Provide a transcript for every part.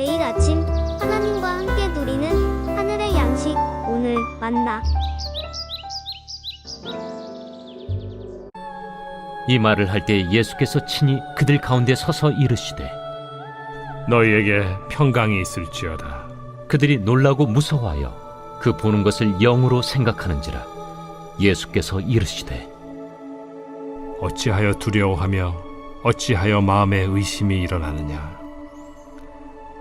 매일 아침 하나님과 함께 누리는 하늘의 양식 오늘 만나 이 말을 할 때 예수께서 친히 그들 가운데 서서 이르시되 너희에게 평강이 있을지어다. 그들이 놀라고 무서워하여 그 보는 것을 영으로 생각하는지라 예수께서 이르시되 어찌하여 두려워하며 어찌하여 마음에 의심이 일어나느냐.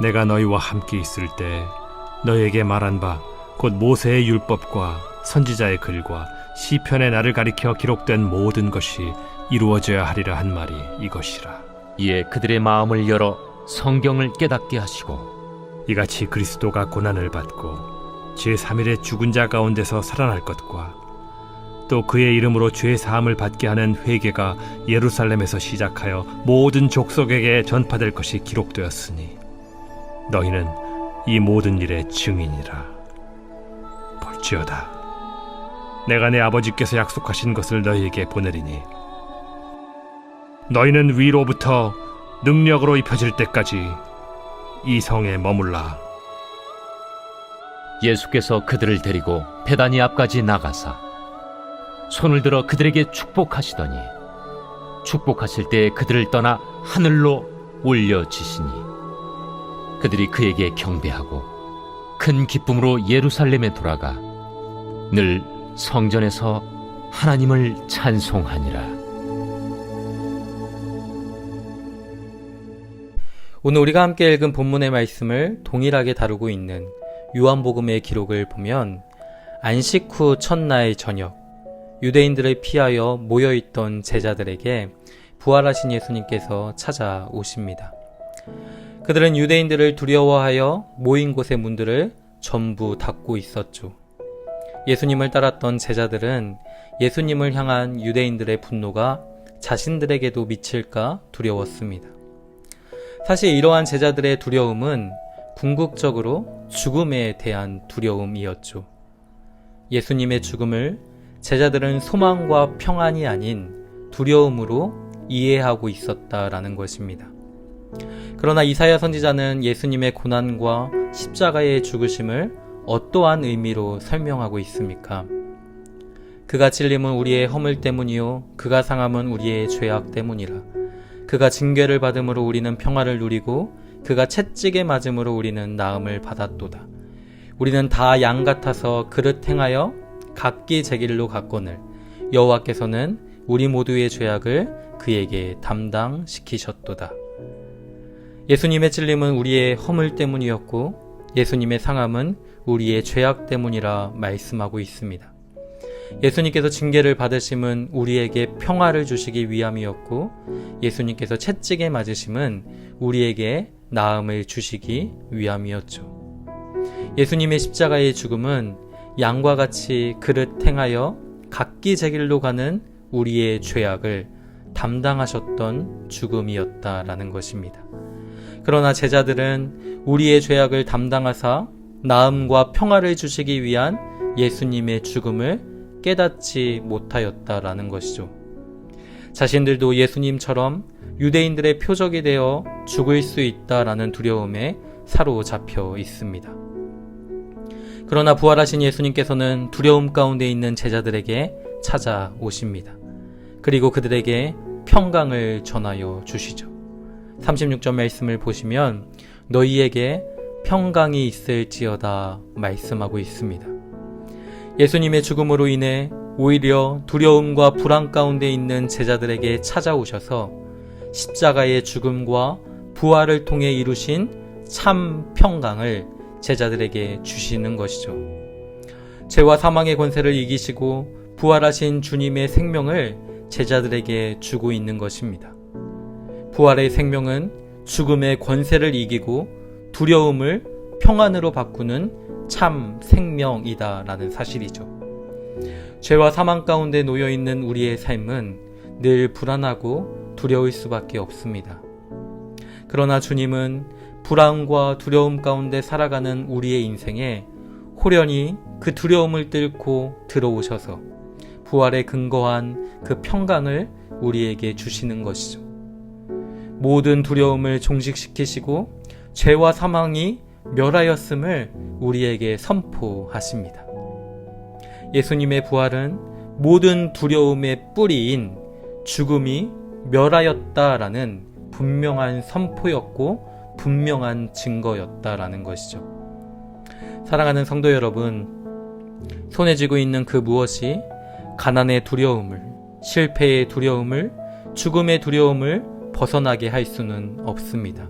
내가 너희와 함께 있을 때 너희에게 말한 바 곧 모세의 율법과 선지자의 글과 시편의 나를 가리켜 기록된 모든 것이 이루어져야 하리라 한 말이 이것이라. 이에 그들의 마음을 열어 성경을 깨닫게 하시고 이같이 그리스도가 고난을 받고 제3일에 죽은 자 가운데서 살아날 것과 또 그의 이름으로 죄 사함을 받게 하는 회개가 예루살렘에서 시작하여 모든 족속에게 전파될 것이 기록되었으니 너희는 이 모든 일의 증인이라. 볼지어다. 내가 내 아버지께서 약속하신 것을 너희에게 보내리니 너희는 위로부터 능력으로 입혀질 때까지 이 성에 머물라. 예수께서 그들을 데리고 베다니 앞까지 나가사 손을 들어 그들에게 축복하시더니 축복하실 때 그들을 떠나 하늘로 올려지시니 그들이 그에게 경배하고 큰 기쁨으로 예루살렘에 돌아가 늘 성전에서 하나님을 찬송하니라. 오늘 우리가 함께 읽은 본문의 말씀을 동일하게 다루고 있는 요한복음의 기록을 보면 안식 후 첫날 저녁 유대인들을 피하여 모여있던 제자들에게 부활하신 예수님께서 찾아오십니다. 그들은 유대인들을 두려워하여 모인 곳의 문들을 전부 닫고 있었죠. 예수님을 따랐던 제자들은 예수님을 향한 유대인들의 분노가 자신들에게도 미칠까 두려웠습니다. 사실 이러한 제자들의 두려움은 궁극적으로 죽음에 대한 두려움이었죠. 예수님의 죽음을 제자들은 소망과 평안이 아닌 두려움으로 이해하고 있었다라는 것입니다. 그러나 이사야 선지자는 예수님의 고난과 십자가의 죽으심을 어떠한 의미로 설명하고 있습니까? 그가 찔림은 우리의 허물 때문이요 그가 상함은 우리의 죄악 때문이라 그가 징계를 받음으로 우리는 평화를 누리고 그가 채찍에 맞음으로 우리는 나음을 받았도다. 우리는 다 양 같아서 그릇 행하여 각기 제 길로 갔거늘 여호와께서는 우리 모두의 죄악을 그에게 담당시키셨도다. 예수님의 찔림은 우리의 허물 때문이었고 예수님의 상함은 우리의 죄악 때문이라 말씀하고 있습니다. 예수님께서 징계를 받으심은 우리에게 평화를 주시기 위함이었고 예수님께서 채찍에 맞으심은 우리에게 나음을 주시기 위함이었죠. 예수님의 십자가의 죽음은 양과 같이 그릇 행하여 각기 제 길로 가는 우리의 죄악을 담당하셨던 죽음이었다라는 것입니다. 그러나 제자들은 우리의 죄악을 담당하사 나음과 평화를 주시기 위한 예수님의 죽음을 깨닫지 못하였다라는 것이죠. 자신들도 예수님처럼 유대인들의 표적이 되어 죽을 수 있다라는 두려움에 사로잡혀 있습니다. 그러나 부활하신 예수님께서는 두려움 가운데 있는 제자들에게 찾아오십니다. 그리고 그들에게 평강을 전하여 주시죠. 36절 말씀을 보시면 너희에게 평강이 있을지어다 말씀하고 있습니다. 예수님의 죽음으로 인해 오히려 두려움과 불안 가운데 있는 제자들에게 찾아오셔서 십자가의 죽음과 부활을 통해 이루신 참 평강을 제자들에게 주시는 것이죠. 죄와 사망의 권세를 이기시고 부활하신 주님의 생명을 제자들에게 주고 있는 것입니다. 부활의 생명은 죽음의 권세를 이기고 두려움을 평안으로 바꾸는 참 생명이다 라는 사실이죠. 죄와 사망 가운데 놓여 있는 우리의 삶은 늘 불안하고 두려울 수밖에 없습니다. 그러나 주님은 불안과 두려움 가운데 살아가는 우리의 인생에 호련히 그 두려움을 뚫고 들어오셔서 부활에 근거한 그 평강을 우리에게 주시는 것이죠. 모든 두려움을 종식시키시고 죄와 사망이 멸하였음을 우리에게 선포하십니다. 예수님의 부활은 모든 두려움의 뿌리인 죽음이 멸하였다라는 분명한 선포였고 분명한 증거였다라는 것이죠. 사랑하는 성도 여러분, 손에 쥐고 있는 그 무엇이 가난의 두려움을, 실패의 두려움을, 죽음의 두려움을 벗어나게 할 수는 없습니다.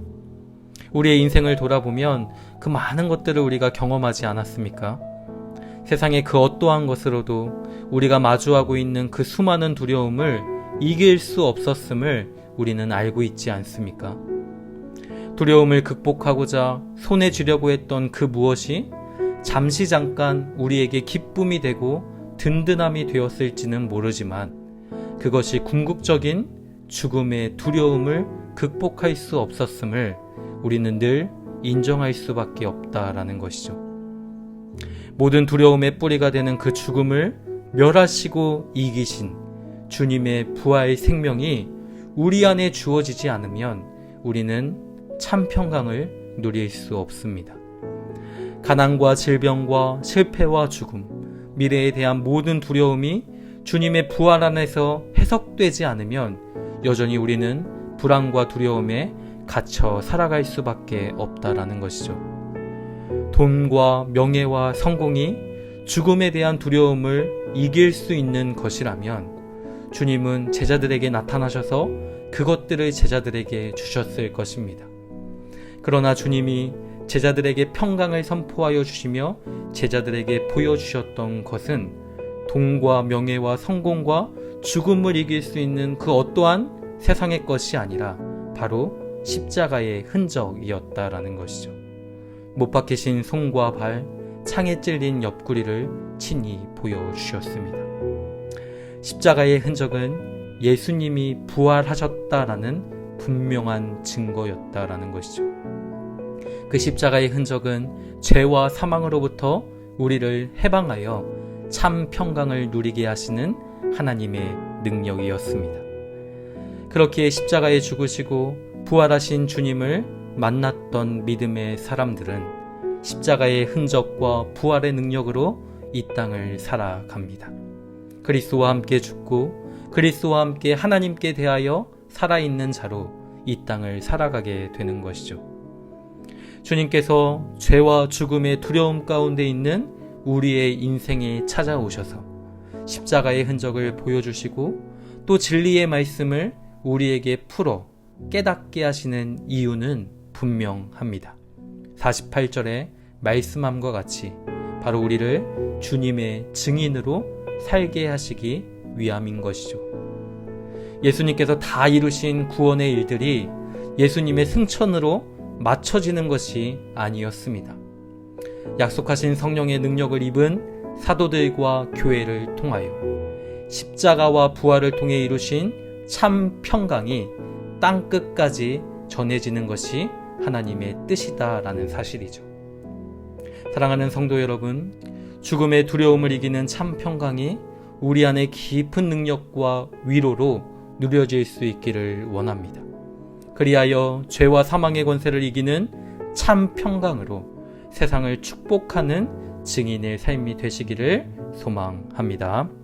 우리의 인생을 돌아보면 그 많은 것들을 우리가 경험하지 않았습니까? 세상의 그 어떠한 것으로도 우리가 마주하고 있는 그 수많은 두려움을 이길 수 없었음을 우리는 알고 있지 않습니까? 두려움을 극복하고자 손에 쥐려고 했던 그 무엇이 잠시 잠깐 우리에게 기쁨이 되고 든든함이 되었을지는 모르지만 그것이 궁극적인 죽음의 두려움을 극복할 수 없었음을 우리는 늘 인정할 수밖에 없다라는 것이죠. 모든 두려움의 뿌리가 되는 그 죽음을 멸하시고 이기신 주님의 부활 생명이 우리 안에 주어지지 않으면 우리는 참 평강을 누릴 수 없습니다. 가난과 질병과 실패와 죽음, 미래에 대한 모든 두려움이 주님의 부활 안에서 해석되지 않으면 여전히 우리는 불안과 두려움에 갇혀 살아갈 수밖에 없다라는 것이죠. 돈과 명예와 성공이 죽음에 대한 두려움을 이길 수 있는 것이라면 주님은 제자들에게 나타나셔서 그것들을 제자들에게 주셨을 것입니다. 그러나 주님이 제자들에게 평강을 선포하여 주시며 제자들에게 보여주셨던 것은 돈과 명예와 성공과 죽음을 이길 수 있는 그 어떠한 세상의 것이 아니라 바로 십자가의 흔적이었다라는 것이죠. 못 박히신 손과 발, 창에 찔린 옆구리를 친히 보여주셨습니다. 십자가의 흔적은 예수님이 부활하셨다라는 분명한 증거였다라는 것이죠. 그 십자가의 흔적은 죄와 사망으로부터 우리를 해방하여 참 평강을 누리게 하시는 하나님의 능력이었습니다. 그렇기에 십자가에 죽으시고 부활하신 주님을 만났던 믿음의 사람들은 십자가의 흔적과 부활의 능력으로 이 땅을 살아갑니다. 그리스도와 함께 죽고 그리스도와 함께 하나님께 대하여 살아있는 자로 이 땅을 살아가게 되는 것이죠. 주님께서 죄와 죽음의 두려움 가운데 있는 우리의 인생에 찾아오셔서 십자가의 흔적을 보여주시고 또 진리의 말씀을 우리에게 풀어 깨닫게 하시는 이유는 분명합니다. 48절에 말씀함과 같이 바로 우리를 주님의 증인으로 살게 하시기 위함인 것이죠. 예수님께서 다 이루신 구원의 일들이 예수님의 승천으로 맞춰지는 것이 아니었습니다. 약속하신 성령의 능력을 입은 사도들과 교회를 통하여 십자가와 부활을 통해 이루신 참 평강이 땅 끝까지 전해지는 것이 하나님의 뜻이다라는 사실이죠. 사랑하는 성도 여러분, 죽음의 두려움을 이기는 참 평강이 우리 안에 깊은 능력과 위로로 누려질 수 있기를 원합니다. 그리하여 죄와 사망의 권세를 이기는 참 평강으로 세상을 축복하는 증인의 삶이 되시기를 소망합니다.